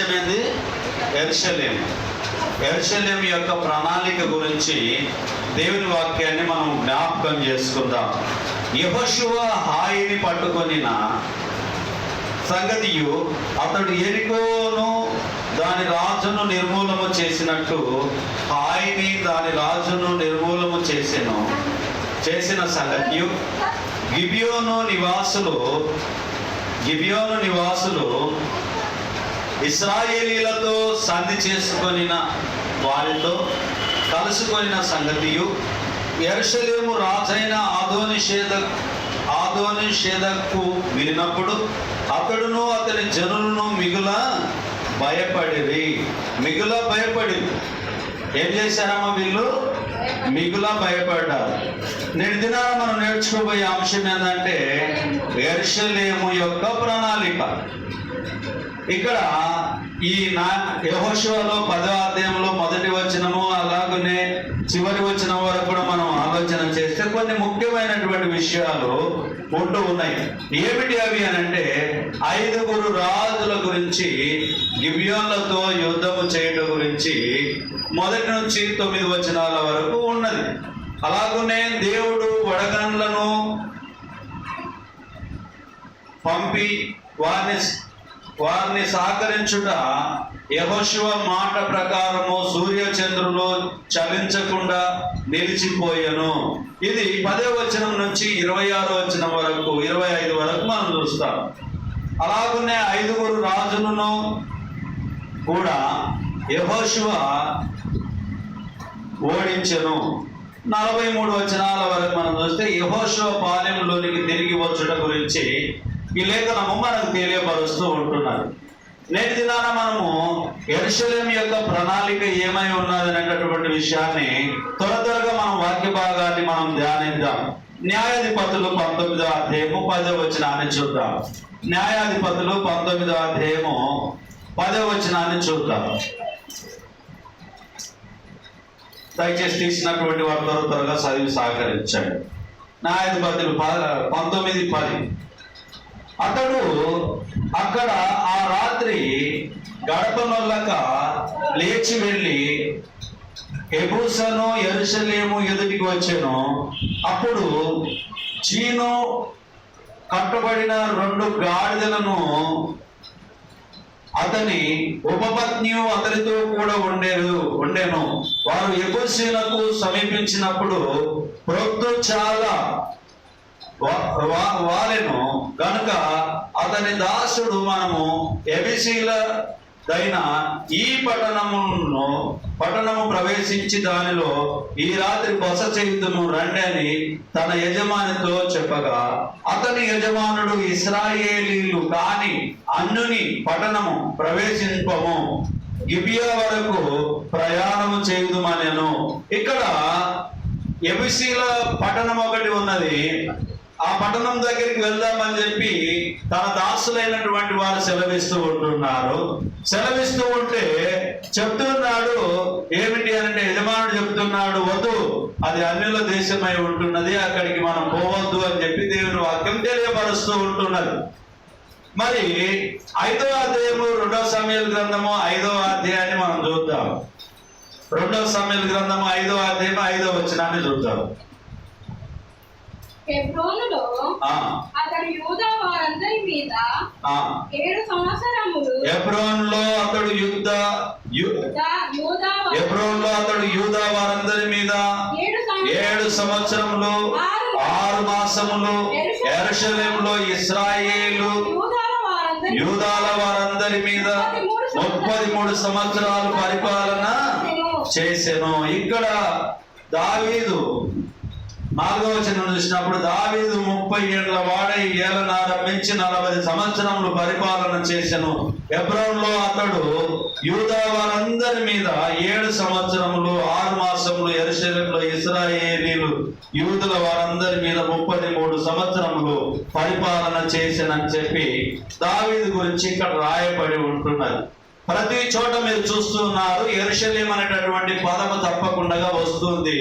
అనేది ఎర్షలేం. ఎర్షలేం యొక్క ప్రణాళిక గురించి దేవుని వాక్యాన్ని మనం జ్ఞాపకం చేసుకుందాం. యహోశివ హాయిని పట్టుకొనిన సంగతియు అతడు ఎరికోను దాని రాజును నిర్మూలము చేసినట్టు హాయిని దాని రాజును నిర్మూలము చేసెను. చేసిన సంగతియు గిబియోను నివాసులు గిబియోను నివాసులు ఇస్రాయేలీలతో సంధి చేసుకొనిన వారితో కలుసుకొనిన సంగతియు ఎరుషలేము రాజైన ఆధోనిషేధ ఆధోనిషేధకు వినినప్పుడు అతడును అతని జనులను మిగుల భయపడిరి. మిగుల భయపడి ఏం చేశారమ్మా వీళ్ళు? మిగుల భయపడ్డారు. నేటి దినాన మనం నేర్చుకోబోయే అంశం ఏంటంటే ఎరుషలేము యొక్క ప్రణాళిక. ఇక్కడ ఈ నా యహోశివలో పదో అధ్యాయంలో మొదటి వచనము అలాగనే చివరి వచనం వరకు కూడా మనం ఆలోచన చేస్తే కొన్ని ముఖ్యమైనటువంటి విషయాలు ఉంటూ ఉన్నాయి. ఏమిటి అవి అని అంటే ఐదుగురు రాజుల గురించి గిబియోన్లతో యుద్ధము చేయడం గురించి మొదటి నుంచి తొమ్మిది వచనాల వరకు ఉన్నది. అలాగనే దేవుడు వడగండ్లను పంపి వారిని వారిని సహకరించుట యహోశివ మాట ప్రకారము సూర్య చంద్రులు చలించకుండా నిలిచిపోయెను. ఇది పదే వచనం నుంచి ఇరవై ఆరు వచనం వరకు ఇరవై ఐదు వరకు మనం చూస్తాం. అలాగనే ఐదుగురు రాజులను కూడా యహోశివ ఓడించెను. నలభై మూడు వచనాల వరకు మనం చూస్తే యహోశివ పాలెంలోనికి తిరిగి వచ్చుట గురించి ఈ లేఖనము మనకు తెలియపరుస్తూ ఉంటున్నారు నేటి దినాన మనము ఎరుషలేం యొక్క ప్రణాళిక ఏమై ఉన్నది అనేటటువంటి విషయాన్ని త్వర త్వరగా మనం వాక్య భాగాన్ని మనం ధ్యానిద్దాం. న్యాయాధిపతులు పంతొమ్మిదో అధ్యాయము పదో వచనాన్ని చూద్దాం. న్యాయాధిపతులు పంతొమ్మిదో అధ్యాయము పదో వచనాన్ని చూద్దాం. దయచేసి తీసినటువంటి వారు త్వర త్వరగా చదివి సహకరించండి. న్యాయాధిపతులు ప- పంతొమ్మిది పది. అతడు అక్కడ ఆ రాత్రి గడప నొల్లక లేచి వెళ్ళి ఎబూసను ఎరుసలేము ఎదుటికి వచ్చాను. అప్పుడు చీను కట్టబడిన రెండు గాడిదలను అతని ఉపపత్ని అతనితో కూడా ఉండేరు ఉండేను. వారు ఎబుసీలకు సమీపించినప్పుడు ప్రొద్దు చాలా వా- కనుక అతని దాసుడు మనము ఎబిసీల దైన ఈ పట్టణమును పట్టణము ప్రవేశించి దానిలో ఈ రాత్రి బస చేయుదుము రండి అని తన యజమానితో చెప్పగా అతని యజమానుడు ఇస్రాయేలీలు కాని అన్నుని పట్టణము ప్రవేశింపము. గిబియా వరకు ప్రయాణము చేయుదుమనెను. ఇక్కడ ఎబిసీల పట్టణం ఒకటి ఉన్నది. ఆ పట్టణం దగ్గరికి వెళ్దామని చెప్పి తన దాసులైనటువంటి వారు సెలవిస్తూ ఉంటున్నారు. సెలవిస్తూ ఉంటే చెప్తున్నాడు ఏమిటి అంటే యజమానుడు చెప్తున్నాడు వద్దు అది అన్యుల దేశమై ఉంటున్నది అక్కడికి మనం పోవద్దు అని చెప్పి దేవుని వాక్యం తెలియపరుస్తూ ఉంటున్నది. మరి ఐదవ అధ్యాయము రెండవ సమయాల గ్రంథము ఐదవ అధ్యాయాన్ని మనం చూద్దాం. రెండవ సమయాల గ్రంథము ఐదవ అధ్యాయం ఐదవ వచ్చినాన్ని చూద్దాం. హెబ్రోనులో అతడు యూదా వారందరి మీద. ఏడు సంవత్సరములు అతడు యుద్ధ యు- యూదా- యూదా వా- ఎబ్రోన్లో అతడు యూదా వారందరి మీద ఏడు సంవత్సరములు ఆరు మాసములు ఎరుషలేములో ఇస్రాయేలు యూదాల వారందరి మీద ముప్పది మూడు సంవత్సరాలు పరిపాలన చేసెను ఇక్కడ దావీదు నాలుగవ వచనం చూసినప్పుడు దావీదు ముప్పై ఏళ్ళ వాడై ఏలనారంభించి నలభై సంవత్సరములు పరిపాలన చేసెను ఎబ్రౌన్లో అతడు యూదా వారందరి మీద ఏడు సంవత్సరములు ఆరు మాసములు ఎరుశలంలో ఇస్రాయేలీలు యూదుల వారందరి మీద ముప్పై మూడు సంవత్సరములు పరిపాలన చేసెనని చెప్పి దావీదు గురించి ఇక్కడ రాయబడి ఉంటున్నది. ప్రతి చోట మీరు చూస్తున్నారు ఎరుషలేం అనేటటువంటి పదము తప్పకుండా వస్తుంది.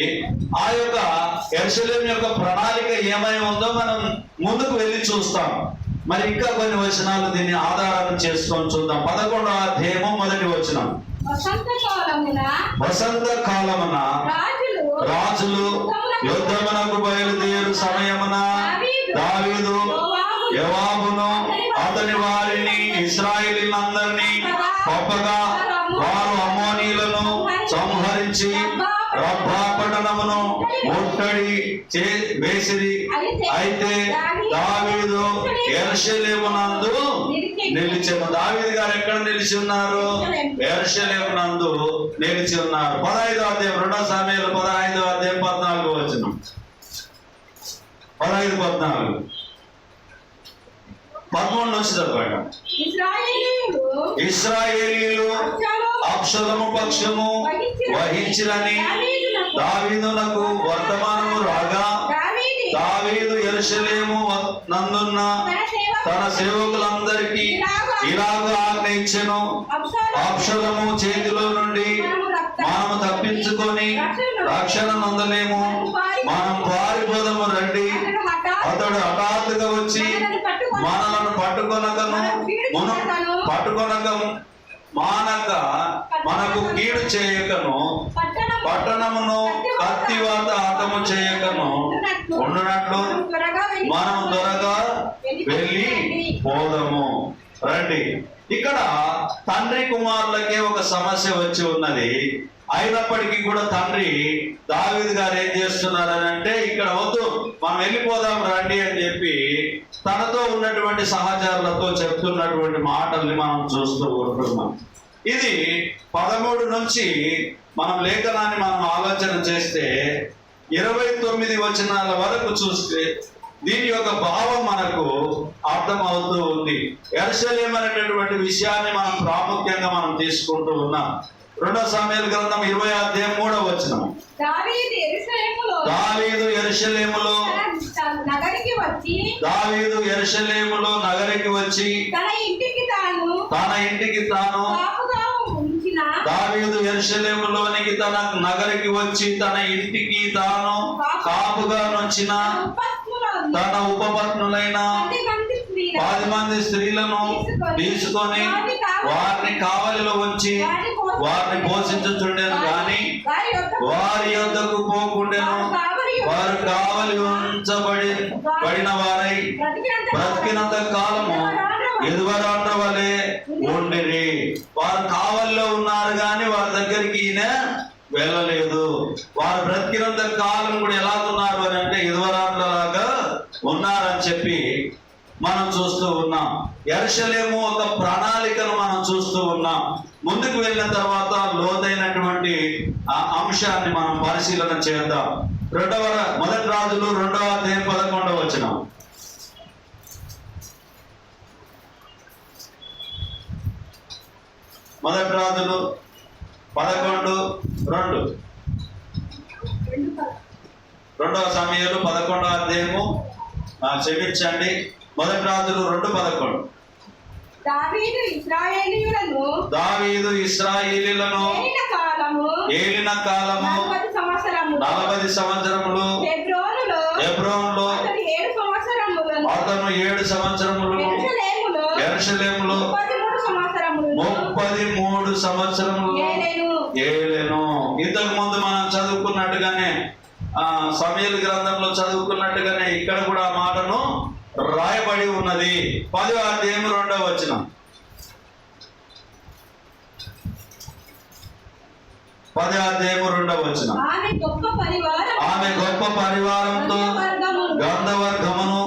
ఆ యొక్క ఎరుషలేం యొక్క ప్రణాళిక ఏమై ఉందో మనం ముందుకు వెళ్ళి చూస్తాం. మరి ఇంకా కొన్ని వచనాలు దీన్ని ఆధారం చేసుకొని చూద్దాం. పదకొండవ అధ్యాయము మొదటి వచనం. వసంత కాలమున రాజులు యుద్ధమునకు బయలుదేరు సమయమున దావీదు యవాబును అతని వారిని ఇస్రాయేలీలందరినీ పంపగా వారు అమ్మోనీలను సంహరించి రబ్బా పట్టణమును ముట్టడి వేసిరి. అయితే దావీదు ఎర్షలేమునందు నిలిచెను. దావీదు గారు ఎక్కడ నిలిచి ఉన్నారు ఎర్షలేమునందు నిలిచి ఉన్నారు పదహైదో అధ్యాయం రెండో సమయంలో పదహైదో అధ్యాయం పద్నాలుగు వచ్చిన పదహైదు పద్నాలుగు. పదమూడు నుంచి చదవండి ఇస్రాయేలీలు అక్షరము పక్షము వహించిరని దావీదునకు వర్తమానము రాగా దావీదు ఎరుషలేము నందున్న తన సేవకులందరికీ ఇలాగ ఆజ్ఞయించెను అక్షరము చేతిలో నుండి మనము తప్పించుకొని రక్షణ నొందలేము. మనం పారిపోదము రండి. అతడు హఠాత్తుగా వచ్చి మనలను పట్టుకొనకను. మును పట్టుకొనక మానక మనకు కీడు చేయకను. పట్టణమును కత్తివాత హతము చేయకను ఉండనట్లు మనం త్వరగా వెళ్ళి పోదము. రండి. ఇక్కడ తండ్రి కుమారులకే ఒక సమస్య వచ్చి ఉన్నది. అయినప్పటికీ కూడా తండ్రి దావీదు గారు ఏం చేస్తున్నారని అంటే ఇక్కడ వద్దు మనం వెళ్ళిపోదాం రండి అని చెప్పి తనతో ఉన్నటువంటి సహచరులతో చెప్తున్నటువంటి మాటల్ని మనం చూస్తూ ఉంటున్నాం. ఇది పదమూడు నుంచి మనం లేఖనాన్ని మనం ఆలోచన చేస్తే ఇరవై తొమ్మిది వచనాల వరకు చూస్తే దీని యొక్క భావం మనకు అర్థమవుతూ ఉంది. ఎర్శల్యం అనేటటువంటి విషయాన్ని మనం ప్రాముఖ్యంగా మనం తీసుకుంటూ ఉన్నాం. రెండో సమయాల గ్రంథం ఇరవై అధ్యాయం మూడో వచనం. దావీదు ఎరుషలేములో నగరికి వచ్చి దావీదు ఎరుషలేములో నగరికి వచ్చి తన ఇంటికి తాను తన ఇంటికి తాను దావీదు ఎరుషలేములోనికి తన నగరికి వచ్చి తన ఇంటికి తాను కాపుగా నుంచిన తన ఉపపత్నులైన పది మంది స్త్రీలను తీసుకొని వారిని కావలిలో ఉంచి వారిని పోషించుచుండెను గాని వారి యొద్ద వారి యొద్దకు పోకుండెను. వారు కావలి ఉంచబడి పడిన వారై బ్రతికినంత బ్రతికినంత కాలము ఎదువరాండ్ర వలె ఉండిరి. వారు కావల్లో ఉన్నారు కానీ వారి దగ్గరికి ఈయన వెళ్ళలేదు. వారు బ్రతికినంత కాలం కూడా ఎలా ఉన్నారు అని అంటే ఎదువరాండ్రలాగా ఉన్నారని చెప్పి మనం చూస్తూ ఉన్నాం. ఎరసలేము ఒక ప్రణాళికను మనం చూస్తూ ఉన్నాం. ముందుకు వెళ్ళిన తర్వాత లోతైనటువంటి ఆ అంశాన్ని మనం పరిశీలన చేద్దాం. రెండవ మొదటి రాజులు రెండవ అధ్యాయం పదకొండవ వచనం. మొదటి రాజులు పదకొండు రెండు. రెండవ సమయాలు పదకొండవ అధ్యాయము ఆ, క్షమించండి మొదటి రాజులు రెండు పదకొండు. దావీదు ఇస్రాయిలీలను ఏలిన కాలము నలభై సంవత్సరములు. నలభై సంవత్సరములు హెబ్రోనులో హెబ్రోన్లో అతడు ఏడు సంవత్సరములను అతను ఏడు సంవత్సరములు ఎరుషలేములో సంవత్సరములు. ముప్పది మూడు సంవత్సరములు ఏలెను. ఇంతకు ముందు మనం చదువుకున్నట్టుగానే ఆ సమయల గ్రంథంలో చదువుకున్నట్టుగానే ఇక్కడ కూడా ఆ మాటను రాయబడి ఉన్నది. పది అధ్యాయం రెండవ వచ్చిన పది అధ్యాయం రెండవ వచ్చిన ఆమె గొప్ప పరివారం ఆమె గొప్ప పరివారంతో గంధవర్గమును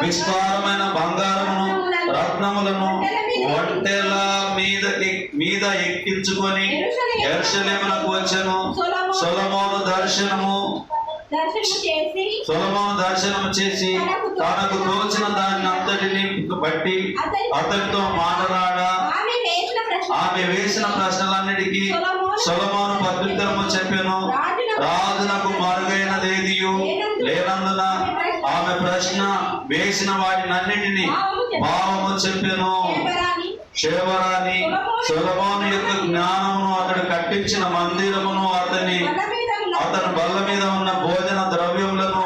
విస్తారమైన బంగారమును రత్నములను ఒంటెల మీద మీద ఎక్కించుకొని ఎర్షలేమునకు వచ్చెను. సొలమోను దర్శనము సొలమోను దర్శనము చేసి తనకు తోచిన దాన్ని అంతటిని బట్టి అతనితో మాట్లాడా. ఆమె వేసిన ప్రశ్నలన్నిటికీ సొలమోను ప్రత్యుత్తరము చెప్పెను. రాజునకు మరుగైనదేదియు లేనందున ఆమె ప్రశ్న వేసిన వాటినన్నిటిని భావము చెప్పెను. శివరాని సొలమోను యొక్క జ్ఞానమును అతడు కట్టించిన మందిరమును అతని అతని బల్ల మీద ఉన్న భోజన ద్రవ్యములను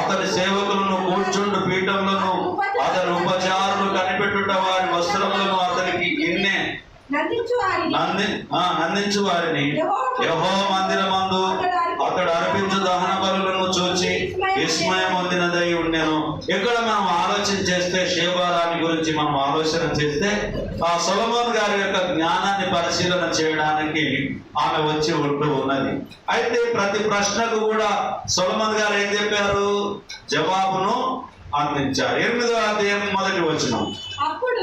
అతని సేవకులను కూర్చుండు పీఠములను అతని ఉపచారులు కనిపెట్టుట వారి వస్త్రములను అతనికి ఎన్నే నందించు వారిని యహో మందిరమందు అతడు అర్పించు దహన బలులను చూచి విస్మయం పొందినదై ఉండేను. ఇక్కడ మనం ఆలోచన శేబారాన్ని గురించి మనం ఆలోచన చేస్తే ఆ సొలమోన్ గారి యొక్క జ్ఞానాన్ని పరిశీలన చేయడానికి ఆమె వచ్చి ఉంటూ ఉన్నది. అయితే ప్రతి ప్రశ్నకు కూడా సొలమోన్ గారు ఏం చెప్పారు? జవాబును అందించారు. ఎనిమిదో అధ్యాయం మొదటి వచనం. అప్పుడు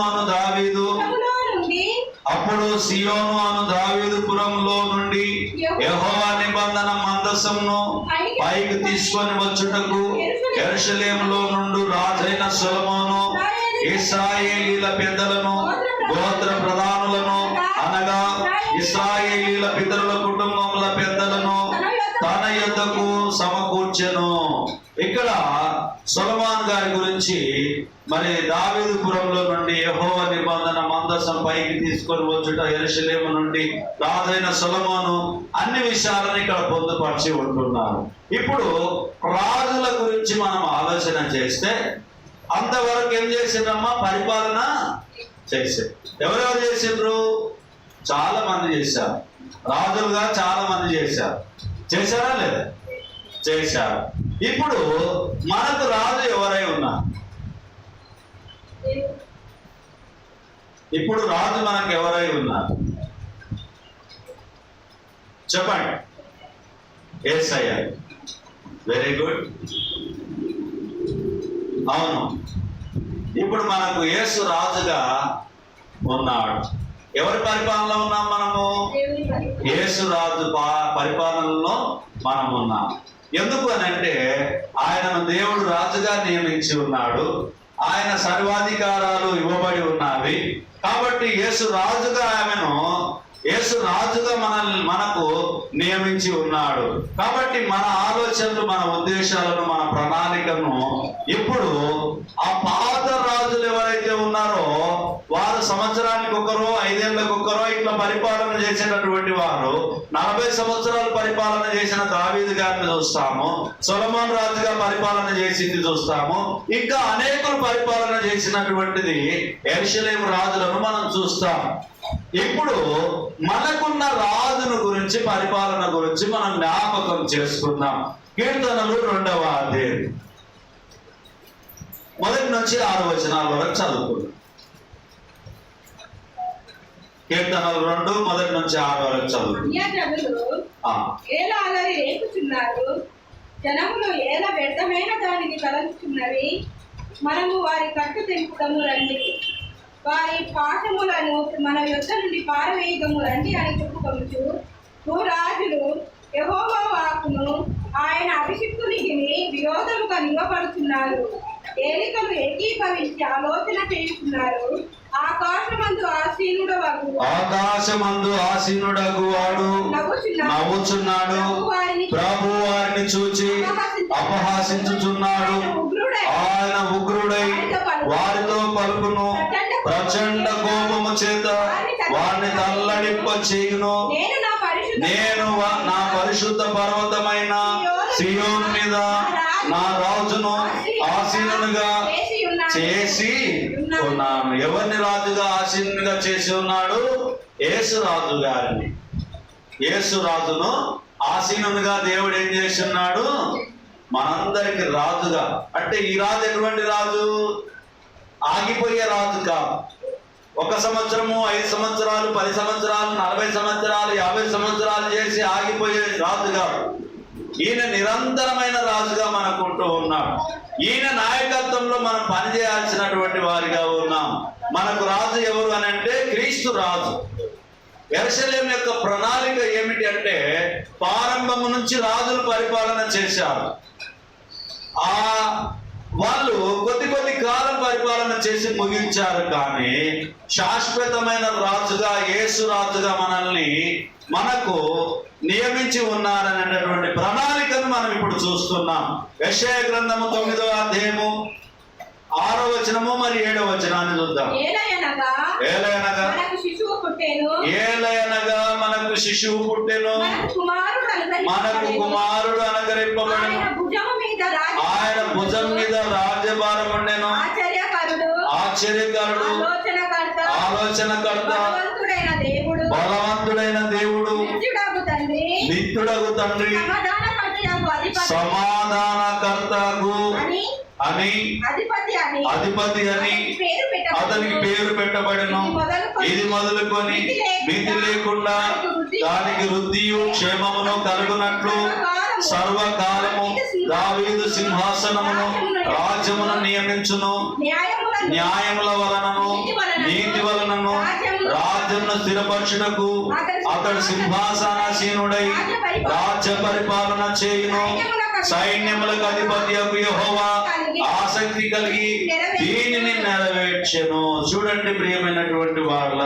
అని దావీదు అప్పుడు సియోను అను దావీదు పురములో నుండి యెహోవా నిబంధన మందసమును పైకి తీసుకొని వచ్చుటకు ఎరుషలేములో నుండి రాజైన సొలొమోను ఇస్రాయేలీల పెద్దలను గోత్ర ప్రధానులను అనగా ఇస్రాయేలీల పితరుల కుటుంబముల పెద్దలను తన యొద్దకు సమకూర్చెను. ఇక్కడ సొలమాన్ గారి గురించి మరి దావీదుపురంలో నుండి యహోవ నిబంధన మందసం పైకి తీసుకొని వచ్చుట ఎరుసలేము నుండి రాజైన సొలమాను అన్ని విషయాలను ఇక్కడ పొందుపరిచి ఉంటున్నారు. ఇప్పుడు రాజుల గురించి మనం ఆలోచన చేస్తే అంతవరకు ఏం చేసిండ్రమ్మా? పరిపాలన చేసే ఎవరెవరు చేసిండ్రు? చాలా మంది చేశారు. రాజులుగా చాలా మంది చేశారు. చేశారా లేదా? చేశారు. ఇప్పుడు మనకు రాజు ఎవరై ఉన్నారు? ఇప్పుడు రాజు మనకు ఎవరై ఉన్నారు? చెప్పండి. ఎస్ అయ్యా వెరీ గుడ్ అవును. ఇప్పుడు మనకు యేసు రాజుగా ఉన్నాడు. ఎవరి పరిపాలనలో ఉన్నాం మనము. యేసు రాజు పరిపాలనలో మనం ఉన్నాం. ఎందుకు అని అంటే ఆయనను దేవుడు రాజుగా నియమించి ఉన్నాడు. ఆయన సర్వాధికారాలు ఇవ్వబడి ఉన్నవి. కాబట్టి యేసు రాజుగా ఆమెను యేసు రాజుగా మనల్ని మనకు నియమించి ఉన్నాడు. కాబట్టి మన ఆలోచనలు మన ఉద్దేశాలను మన ప్రణాళికను ఇప్పుడు ఆ పాప వారు సంవత్సరానికి ఒకరో ఐదేళ్ళకు ఒకరో ఇట్లా పరిపాలన చేసినటువంటి వారు నలభై సంవత్సరాలు పరిపాలన చేసిన దావీదు గారిని చూస్తాము సొలమాన్ రాజుగా పరిపాలన చేసింది చూస్తాము ఇంకా అనేకులు పరిపాలన చేసినటువంటిది ఎరుషలేం రాజులను మనం చూస్తాం. ఇప్పుడు మనకున్న రాజును గురించి పరిపాలన గురించి మనం జ్ఞాపకం చేసుకుందాం. కీర్తనలు రెండవ అధ్యాయం. మొదటి నుంచి ఆరు వచనాల వరకు చదువుకుందాం. కీర్తనలు రెండు మొదటి నుంచి ఆరు వరకు ఏలా అలరి రేపుచున్నారు జనములు ఏలా వ్యర్థమైన దానిని తలంచుచున్నవి? మనము వారి కట్టు తెంపుదము రండి. వారి పాఠములను మన యుద్ధ నుండి పారవేయదము రండి అని చెప్పుకొనుచు భూరాజులు యెహోవా వాక్కును ఆయన అభిషిక్తునికి విరోధముగా నివ్వబడుతున్నారు ఏలికలు ఏకీభవించి ఆలోచన చేస్తున్నారు ఆకాశమందు ఆసీనుడు వగు ఆకాశమందు ఆసీనుడగు వాడు. నవ్వుచున్నాడు. ప్రభు వారిని చూచి. అపహాసించుచున్నాడు. ఆయన ఉగ్రుడై. వారితో పలుకును. ప్రచండ కోపము చేత. వారిని తల్లడింప చేయును నేను నా పరిశుద్ధ పర్వతమైన సియోన్ మీద నా రాజును ఆసీనునిగా చేసి ఉన్నాను. ఎవరిని రాజుగా ఆసీనునిగా చేసి ఉన్నాడు? యేసు రాజు గారిని. యేసు రాజును ఆసీనునిగా దేవుడు ఏం చేసి ఉన్నాడు? మనందరికి రాజుగా. అంటే ఈ రాజు ఎటువంటి రాజు? ఆగిపోయే రాజు కాదు. ఒక సంవత్సరము ఐదు సంవత్సరాలు పది సంవత్సరాలు నలభై సంవత్సరాలు యాభై సంవత్సరాలు చేసి ఆగిపోయే రాజు కాదు. ఈయన నిరంతరమైన రాజుగా మనకుంటూ ఉన్నాడు ఈయన నాయకత్వంలో మనం పనిచేయాల్సినటువంటి వారిగా ఉన్నాం. మనకు రాజు ఎవరు అని అంటే క్రీస్తు రాజు. ఎరసలేం యొక్క ప్రణాళిక ఏమిటి అంటే ప్రారంభము నుంచి రాజులు పరిపాలన చేశారు. ఆ వాళ్ళు కొద్ది కొద్ది కాలం పరిపాలన చేసి ముగించారు కానీ శాశ్వతమైన రాజుగా యేసు రాజుగా మనల్ని మనకు నియమించి ఉన్నారనేటటువంటి ప్రణాళికను మనం ఇప్పుడు చూస్తున్నాం. యెషయా గ్రంథము తొమ్మిదవ అధ్యాయము ఆరో వచనము మరి ఏడవ వచనాన్ని చూద్దాం. ఏలయనగా ఏలయనగా? మనకు శిశువు పుట్టేను. మనకు కుమారుడు. కుమారుడు ఆయన భుజం మీద రాజ్యభారం ఉండెను. ఆశ్చర్యకరుడు. ఆలోచనకర్త. బలవంతుడైన దేవుడు. నిత్యుడగు తండ్రి. సమాధానకర్తకు అని. అధిపతి అని. అధిపతి అని. అతనికి పేరు పెట్టబడును. ఇది మొదలుకొని మితి లేకుండా దానికి వృద్ధియు క్షేమమును కలుగునట్లు సర్వకాలము దావీదు సింహాసనమును రాజ్యమును నియమించును. న్యాయముల వలనను నీతి వలనను రాజ్యమును స్థిరపరచుటకు అతడు సింహాసనాసీనుడై రాజ్య పరిపాలన చేయును. సైన్యములకు అధిపతి యెహోవా. ఆసక్తి కలిగి దీనిని నెరవేర్చెను. చూడండి ప్రియమైనటువంటి వాళ్ళ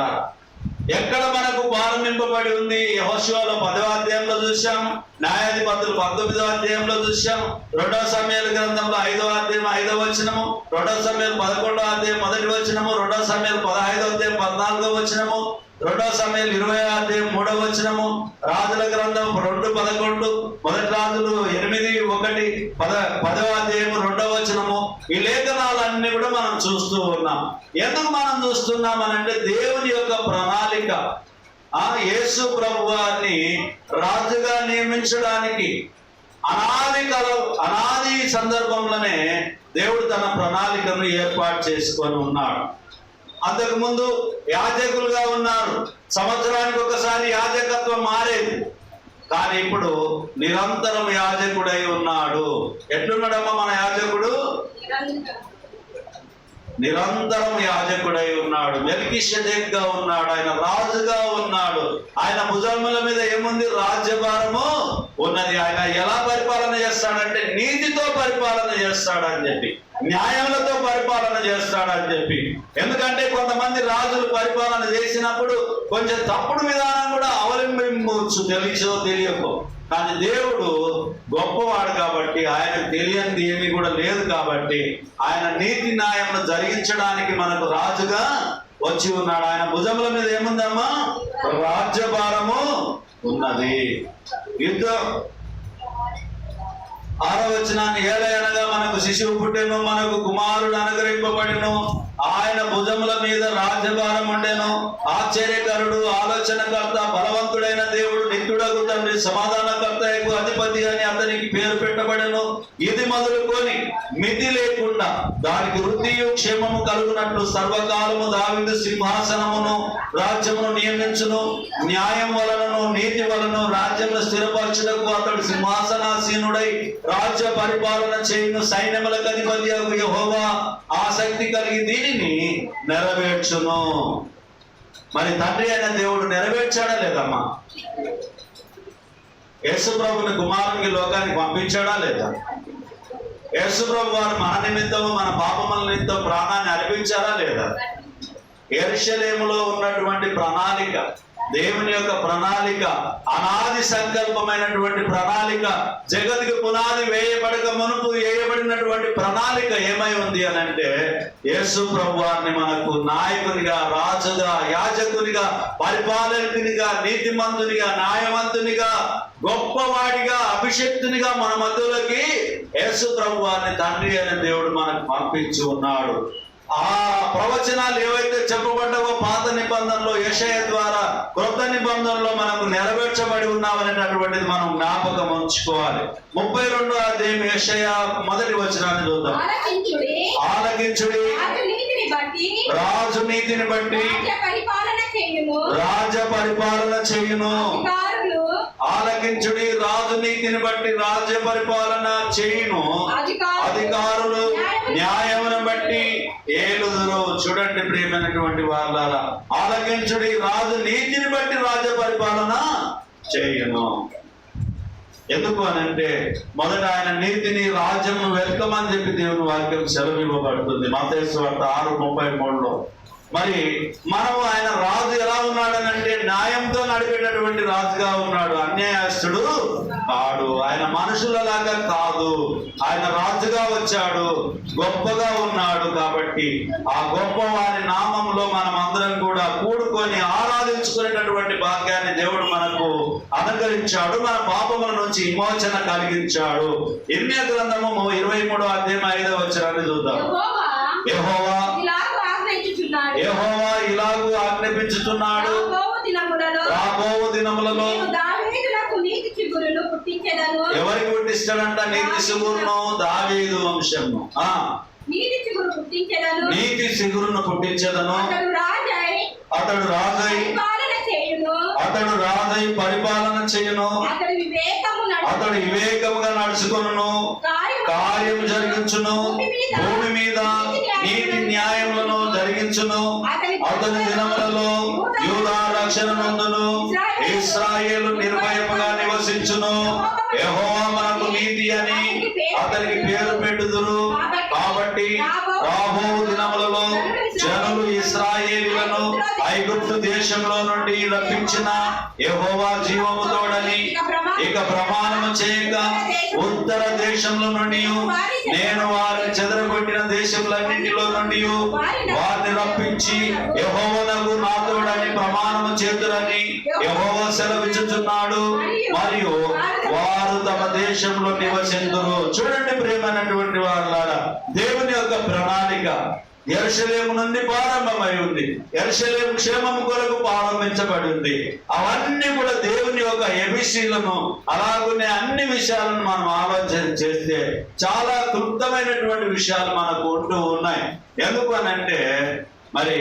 ఎక్కడ మనకు ప్రారంభింపబడి ఉంది? యహోశివాలో పదవ అధ్యాయంలో చూసాం న్యాయాధిపతులు పంతొమ్మిదవ అధ్యాయంలో చూసాం రెండవ సమయాల గ్రంథంలో ఐదవ అధ్యాయం ఐదవ వచనము. రెండవ సమయాలు పదకొండవ అధ్యాయం మొదటి వచనము. రెండవ సమయాలు పదహైదవ అధ్యాయం పద్నాలుగవ వచనము. రెండవ సమయం ఇరవై అధ్యాయం మూడవ వచనము. రాజుల గ్రంథం రెండు పదకొండు మొదటి రాజులు ఎనిమిది ఒకటి పద పదవ అధ్యాయం రెండవ వచనము. ఈ లేఖనాలన్నీ కూడా మనం చూస్తూ ఉన్నాం. ఎందుకు మనం చూస్తున్నాం అంటే దేవుని యొక్క ప్రణాళిక. ఆ యేసు ప్రభు వారిని రాజుగా నియమించడానికి అనాది కల అనాది సందర్భంలోనే దేవుడు తన ప్రణాళికను ఏర్పాటు చేసుకొని ఉన్నాడు. అంతకు ముందు యాజకులుగా ఉన్నారు. సంవత్సరానికి ఒకసారి యాజకత్వం మారేది. కానీ ఇప్పుడు నిరంతరం యాజకుడై ఉన్నాడు. ఎట్లున్నాడమ్మా మన యాజకుడు? నిరంతరం యాజకుడై ఉన్నాడు మెల్కిషెదెక్గా ఉన్నాడు ఆయన రాజుగా ఉన్నాడు. ఆయన భుజముల మీద ఏముంది? రాజ్యభారము ఉన్నది. ఆయన ఎలా పరిపాలన చేస్తాడంటే నీతితో పరిపాలన చేస్తాడని చెప్పి న్యాయములతో పరిపాలన చేస్తాడని చెప్పి. ఎందుకంటే కొంతమంది రాజులు పరిపాలన చేసినప్పుడు కొంచెం తప్పుడు విధానం కూడా అవలంబించవచ్చు. తెలుసో తెలియకో. కానీ దేవుడు గొప్పవాడు కాబట్టి ఆయన తెలియంది ఏమీ కూడా లేదు కాబట్టి ఆయన నీతి న్యాయమును జరిగించడానికి మనకు రాజుగా వచ్చి ఉన్నాడు. ఆయన భుజముల మీద ఏముందమ్మా? రాజ్యభారము ఉన్నది. యుద్ధం ఆరో వచనాన్ని ఏలయనగా మనకు శిశువు పుట్టెను మనకు కుమారుడు అనుగ్రహింపబడిను. ఆయన భుజముల మీద రాజ్యభారం ఉండేను. ఆశ్చర్యకరుడు ఆలోచనకర్త బలవంతుడైన దేవుడు నిత్యుడకు తండ్రి సమాధానకర్తయకు అధిపతి అని అతనికి పేరు పెట్టబడెను. ఇది మొదలుకొని మితి లేకుండా దానికి వృత్తి క్షేమము కలుగునట్లు సర్వకాలము దావిదు సింహాసనమును రాజ్యమును నియమించును. న్యాయం వలనను నీతి వలన రాజ్యమును స్థిరపరచుటకు అతడు సింహాసనాసీనుడై రాజ్య పరిపాలన చేయను. సైన్యములకు అధిపతి యహోవా ఆసక్తి కలిగి దీనిని నెరవేర్చును. మరి తండ్రి అయిన దేవుడు నెరవేర్చాడా లేదమ్మా? యేసుప్రభుని కుమారునికి లోకానికి పంపించాడా లేదా? యేసుప్రభు వారు మన నిమిత్తము మన పాపముల నిమిత్తం ప్రాణాన్ని అర్పించారా లేదా? ఎరుషలేములో ఉన్నటువంటి ప్రణాళిక దేవుని యొక్క ప్రణాళిక అనాది సంకల్పమైనటువంటి ప్రణాళిక జగత్కి పునాది వేయబడక మునుపు వేయబడినటువంటి ప్రణాళిక ఏమై ఉంది అని అంటే యేసు ప్రభువారిని మనకు నాయకునిగా రాజుగా యాజకునిగా పరిపాలకునిగా నీతిమంతునిగా న్యాయవంతునిగా గొప్పవాడిగా అభిషక్తునిగా మన మధ్యలోకి యేసు ప్రభువారిని తండ్రి అనే దేవుడు మనకు పంపించి ఉన్నాడు. ఆ ప్రవచనాలు ఏవైతే చెప్పబడ్డావో పాత నిబంధనలో యెషయ ద్వారా క్రొత్త నిబంధనలో మనకు నెరవేర్చబడి ఉన్నామనేటటువంటిది మనం జ్ఞాపకం ఉంచుకోవాలి. ముప్పై రెండో అధ్యాయం యెషయ మొదటి వచనాన్ని చూద్దాం. ఆలకించుడి. రాజు నీతిని బట్టి రాజ పరిపాలన చేయును అధికారులు ఆలకించుడి రాజు నీతిని బట్టి రాజ్య పరిపాలన చేయును. అధికారులు న్యాయమును బట్టి ఏలుదురు. చూడండి ప్రియమైనటువంటి వాళ్ళ ఆలకించుడి రాజు నీతిని బట్టి రాజ్య పరిపాలన చేయను. ఎందుకు అని అంటే మొదట ఆయన నీతిని రాజ్యం వెల్కమ్ అని చెప్పి దేవుని వాక్యం సెలవు ఇవ్వబడుతుంది మతేశ్వర ఆరు ముప్పై మూడులో. మరి మనం ఆయన రాజు ఎలా ఉన్నాడని అంటే న్యాయంతో నడిపేటటువంటి రాజుగా ఉన్నాడు అన్యాయస్తుడు కాడు ఆయన మనుషులలాగా కాదు. ఆయన రాజుగా వచ్చాడు గొప్పగా ఉన్నాడు కాబట్టి ఆ గొప్ప వారి నామంలో మనం అందరం కూడా కూడుకొని ఆరాధించుకునేటటువంటి భాగ్యాన్ని దేవుడు మనకు అనుగ్రహించాడు మన పాపముల నుంచి విమోచన కలిగించాడు. ఇర్మియా గ్రంథము ఇరవై మూడో అధ్యాయం ఐదవ వచ్చరాన్ని చూద్దాం. యెహోవా నడిపించుతున్నాడు రాబోవు దినములలో రాబో దినములలో ఎవరికి పుట్టిస్తాడంట? నీతి శిగురును దావీదు వంశము ఆ. నీతి చిగురు పుట్టించెదను. నీతి శిగురును పుట్టించదను. అతడు రాజై అతడు రాజై పరిపాలన చేయును. అతడు రాజై పరిపాలన చేయను. అతడు వివేకము నడుచును. అతడు వివేకముగా నడుచుకొనును. కార్యం జరిగించును. భూమి మీద నీతి న్యాయములను జరిగించును అతని దినములలో యూదా రక్షణ నందును. ఇస్రాయేలు నిర్భయముగా నివసించును. యెహోవా మనకు నీతి అని అతనికి పేరు పెట్టుదురు కాబట్టి రాబో దినములలో జనులు ఇస్రాయేలులను ఐగుప్తు దేశంలో నుండి రప్పించిన యెహోవా జీవము తోడని ఇక ప్రమాణము చేయక ఉత్తర దేశంలో నుండి నేను వారిని చెదరగొట్టిన దేశములన్నింటిలో నుండి గురించి యహోవనకు నాతోడని ప్రమాణము చేతురని యహోవ సెలవిచ్చుచున్నాడు. మరియు వారు తమ దేశంలో నివసిందురు చూడండి ప్రేమైనటువంటి వాళ్ళారా దేవుని యొక్క ప్రణాళిక ఎరుసలేము నుండి ప్రారంభమై ఉంది. ఎరుసలేము క్షేమము కొరకు ప్రారంభించబడి ఉంది అవన్నీ కూడా దేవుని యొక్క ఎబిసీలను అలాగనే అన్ని విషయాలను మనం ఆలోచన చేస్తే చాలా క్లుప్తమైనటువంటి విషయాలు మనకు ఉంటూ ఉన్నాయి. ఎందుకు అంటే మరి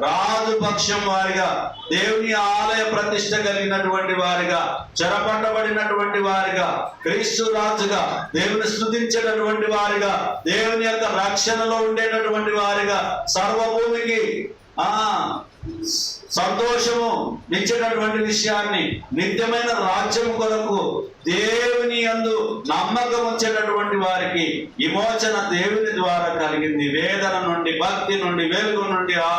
రాజు పక్షం వారిగా దేవుని ఆలయ ప్రతిష్ట కలిగినటువంటి వారిగా చెరపట్టబడినటువంటి వారిగా క్రీస్తు రాజుగా దేవుని స్థుతించేటటువంటి వారిగా దేవుని యొక్క రక్షణలో ఉండేటటువంటి వారిగా సర్వభూమికి ఆ సంతోషము ఇచ్చేటటువంటి విషయాన్ని నిత్యమైన రాజ్యం కొరకు దేవుని యందు నమ్మకం వచ్చేటటువంటి వారికి విమోచన దేవుని ద్వారా కలిగింది. వేదన నుండి భక్తి నుండి వెలుగు నుండి ఆ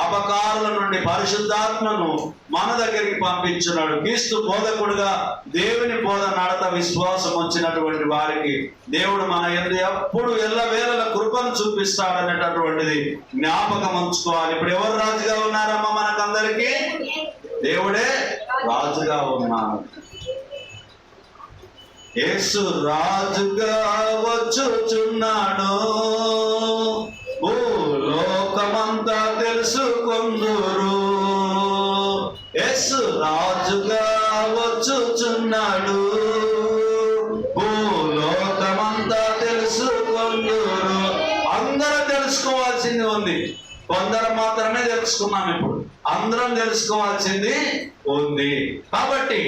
అపకారుల నుండి పరిశుద్ధాత్మను మన దగ్గరికి పంపించున్నాడు క్రీస్తు బోధకుడుగా దేవుని బోధ నడత విశ్వాసం వచ్చినటువంటి వారికి దేవుడు మన ఎందు ఎప్పుడు ఎల్లవేళల కృపను చూపిస్తాడనేటటువంటిది జ్ఞాపకం ఉంచుకోవాలి. ఇప్పుడు ఎవరు రాజుగా ఉన్నారమ్మా మనకందరికీ? దేవుడే రాజుగా ఉన్నాడు. యేసు రాజుగా వచ్చుచున్నాడు. లోకమంతా తెలుసుకుందురు. ఎస్ రాజుగా వచ్చుచున్నాడు. తెలుసుకున్నాం ఇప్పుడు. అందరం తెలుసుకోవాల్సింది ఉంది. కాబట్టి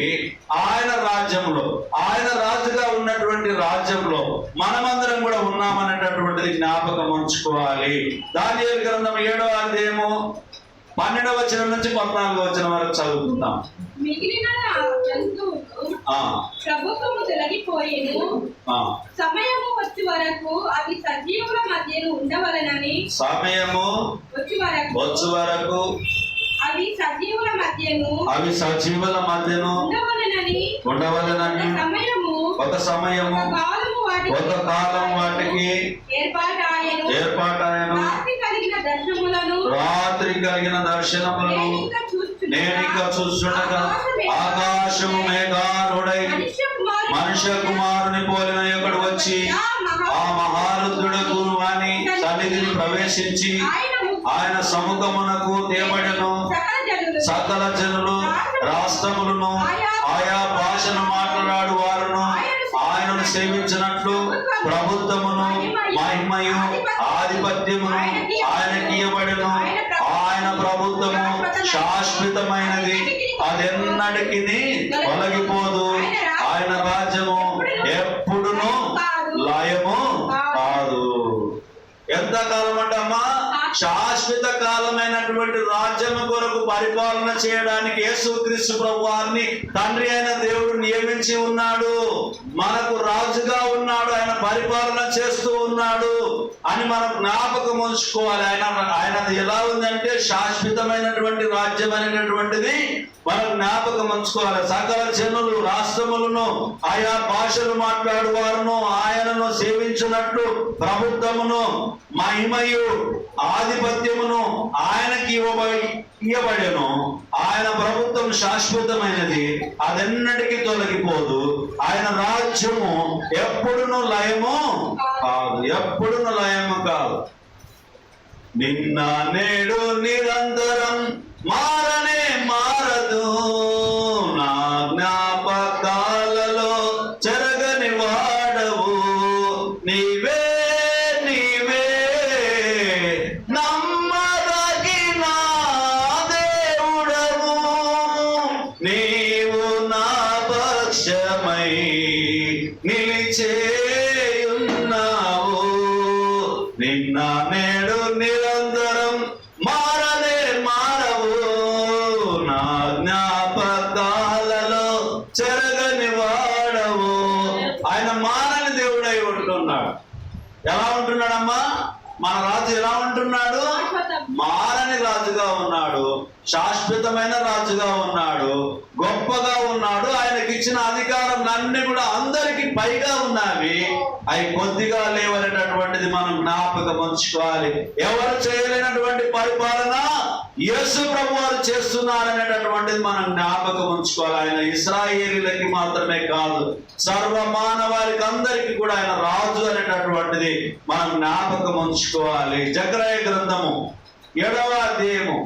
ఆయన రాజ్యంలో ఆయన రాజుగా ఉన్నటువంటి రాజ్యంలో మనమందరం కూడా ఉన్నామనేటటువంటిది జ్ఞాపకం ఉంచుకోవాలి. దాని గ్రంథం ఏడో అధ్యాయము పన్నెండవ వచనం నుంచి పద్నాలుగో వచనం వరకు చదువుకుందాం. మిగిలిన ప్రభుత్వము తొలగిపోయేను. సమయము వచ్చి వరకు అవి సజీవుల మధ్యను ఉండవలనని సమయము వచ్చి వరకు వచ్చు వరకు అవి సజీవుల మధ్యను అవి సజీవుల మధ్యను ఉండవలనని ఉండవలనని సమయము ఒక సమయము వాటికి ఏర్పాటాయను. రాత్రి కలిగిన దర్శనములను చూచుచున్నాను. నేనిక చూస్తుండగా ఆకాశము మేఘారుడై మనుష్య కుమారుని పోలిన ఒకడు వచ్చి ఆ మహారుద్రుడకు వాని సన్నిధిని ప్రవేశించి ఆయన ముఖ- ఆయన సముఖమునకు తేబడెను. సకల జనులు రాష్ట్రములను ఆయా భాషను మాట్లాడు వారును ఆయనను సేవించినట్లు ప్రభుత్వమును మహిమయు ఆధిపత్యమును ఆయనకి ఇవ్వబడెను ఆయన ప్రభుత్వము శాశ్వతమైనది. అదెన్నటికి తొలగిపోదు. ఆయన రాజ్యము ఎప్పుడును లయము కాదు. ఎంత కాలం అమ్మా? శాశ్వత కాలమైనటువంటి రాజ్యం కొరకు పరిపాలన చేయడానికి యేసుక్రీస్తు ప్రభు వారిని తండ్రి అయిన దేవుడు నియమించి ఉన్నాడు. మనకు రాజుగా ఉన్నాడు. ఆయన పరిపాలన చేస్తూ ఉన్నాడు అని మనం జ్ఞాపకం ఉంచుకోవాలి. ఆయన ఆయన ఎలా ఉందంటే శాశ్వతమైనటువంటి రాజ్యం అనేటటువంటిది మనం జ్ఞాపకం ఉంచుకోవాలి. సకల జనులు రాష్ట్రములను ఆయా భాషలు మాట్లాడువారును ఆయనను సేవించినట్లు ప్రభుత్వమును మహిమయు ఆధిపత్యమును ఆయనకి ఇవ్వబడి ఇవ్వబడెను ఆయన ప్రభుత్వం శాశ్వతమైనది అదెన్నటికీ తొలగిపోదు. ఆయన రాజ్యము ఎప్పుడును లయము కాదు ఎప్పుడును లయము కాదు. నిన్న నేడు నిరంతరం మారనే నిన్న నేడు నిరంతరం మారలే మారవు. నా జ్ఞాపకాలలో చెరగని వాడవు. ఆయన మారని దేవుడై ఉంటున్నాడు. ఎలా ఉంటున్నాడమ్మా? మన రాజు ఎలా ఉంటున్నాడు? మారని రాజుగా ఉన్నాడు శాశ్వతమైన రాజుగా ఉన్నాడు గొప్పగా ఉన్నాడు ఆయనకి ఇచ్చిన అధికారం అన్ని కూడా అందరికి పైగా ఉన్నవి. అవి కొద్దిగా లేవనేటటువంటిది మనం జ్ఞాపకం ఉంచుకోవాలి. ఎవరు చేయలేనటువంటి పరిపాలన యేసు ప్రభు వారు చేస్తున్నారనేటటువంటిది మనం జ్ఞాపకం ఉంచుకోవాలి. ఆయన ఇస్రాయేలీలకి మాత్రమే కాదు సర్వ మానవాళికి అందరికీ కూడా ఆయన రాజు అనేటటువంటిది మనం జ్ఞాపకం ఉంచుకోవాలి. జగ్రయ గ్రంథము ఏడవ అధ్యాయము